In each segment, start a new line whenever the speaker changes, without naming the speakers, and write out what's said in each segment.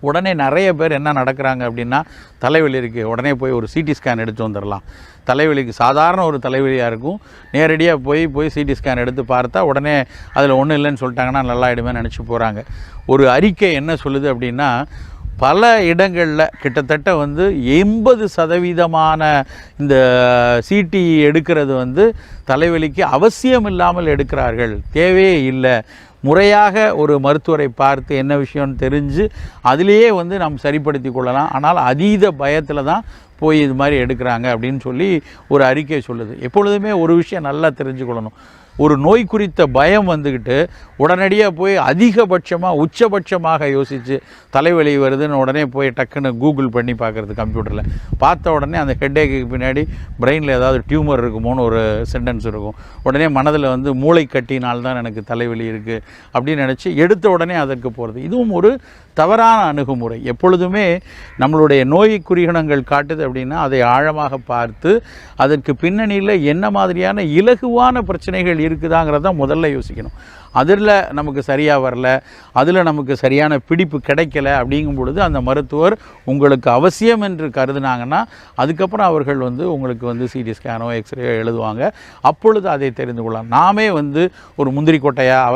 உடனே நிறைய பேர் என்ன நடக்கிறாங்க அப்படின்னா தலைவலி இருக்குது உடனே போய் ஒரு சிடி ஸ்கேன் எடுத்து வந்துடலாம் தலைவலிக்கு சாதாரண ஒரு தலைவலியாக இருக்கும். நேரடியாக போய் போய் சிடி ஸ்கேன் எடுத்து பார்த்தா உடனே அதில் ஒன்றும் இல்லைன்னு சொல்லிட்டாங்கன்னா நல்லா ஆயிடுமே நினச்சி போகிறாங்க ஒரு அறிக்கை என்ன சொல்லுது அப்படின்னா பல இடங்களில் கிட்டத்தட்ட வந்து எண்பது சதவீதமான இந்த சிடி எடுக்கிறது வந்து தலைவலிக்கு அவசியம் இல்லாமல் எடுக்கிறார்கள். தேவையே இல்லை. முறையாக ஒரு மருத்துவரை பார்த்து என்ன விஷயம்னு தெரிஞ்சு அதிலேயே வந்து நாம் சரிப்படுத்தி கொள்ளலாம். ஆனால் அதீத பயத்தில் தான் போய் இது மாதிரி எடுக்கிறாங்க அப்படின்னு சொல்லி ஒரு அறிக்கை சொல்லுது. எப்பொழுதுமே ஒரு விஷயம் நல்லா தெரிஞ்சுக்கொள்ளணும். ஒரு நோய் குறித்த பயம் வந்துக்கிட்டு உடனடியாக போய் அதிகபட்சமாக உச்சபட்சமாக யோசித்து தலைவலி வருதுன்னு உடனே போய் டக்குன்னு கூகுள் பண்ணி பார்க்குறது கம்ப்யூட்டரில். பார்த்த உடனே அந்த ஹெட்டேக்கு பின்னாடி பிரெயினில் ஏதாவது டியூமர் இருக்குமோன்னு ஒரு சென்டென்ஸ் இருக்கும். உடனே மனதில் வந்து மூளை கட்டினால் தான் எனக்கு தலைவலி இருக்குது அப்படின்னு நினச்சி எடுத்த உடனே அதற்கு போகிறது இதுவும் ஒரு தவறான அணுகுமுறை. எப்பொழுதுமே நம்மளுடைய நோய் குறிகணங்கள் காட்டுது அப்படின்னா அதை ஆழமாக பார்த்து அதற்கு பின்னணியில் என்ன மாதிரியான இலகுவான பிரச்சனைகள் இருக்குதாங்கிறத முதல்ல யோசிக்கணும். அதில் நமக்கு சரியாக வரல அதில் நமக்கு சரியான பிடிப்பு கிடைக்கல அப்படிங்கும் பொழுது அந்த மருத்துவர் உங்களுக்கு அவசியம் என்று கருதுனாங்கன்னா அதுக்கப்புறம் அவர்கள் வந்து உங்களுக்கு வந்து சிடி ஸ்கேனோ எக்ஸ்ரேயோ எழுதுவாங்க. அப்பொழுது அதை தெரிந்து கொள்ளலாம். நாமே வந்து ஒரு முந்திரி கொட்டையாக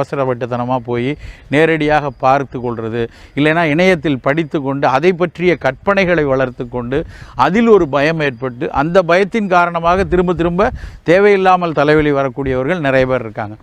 அவசரப்பட்டுத்தனமாக போய் நேரடியாக பார்த்து கொள்வது இல்லைன்னா இணையத்தில் படித்து கொண்டு அதை பற்றிய கற்பனைகளை வளர்த்து கொண்டு அதில் ஒரு பயம் ஏற்பட்டு அந்த பயத்தின் காரணமாக திரும்ப திரும்ப தேவையில்லாமல் தலைவலி வரக்கூடியவர்கள் நிறைய பேர் இருக்காங்க.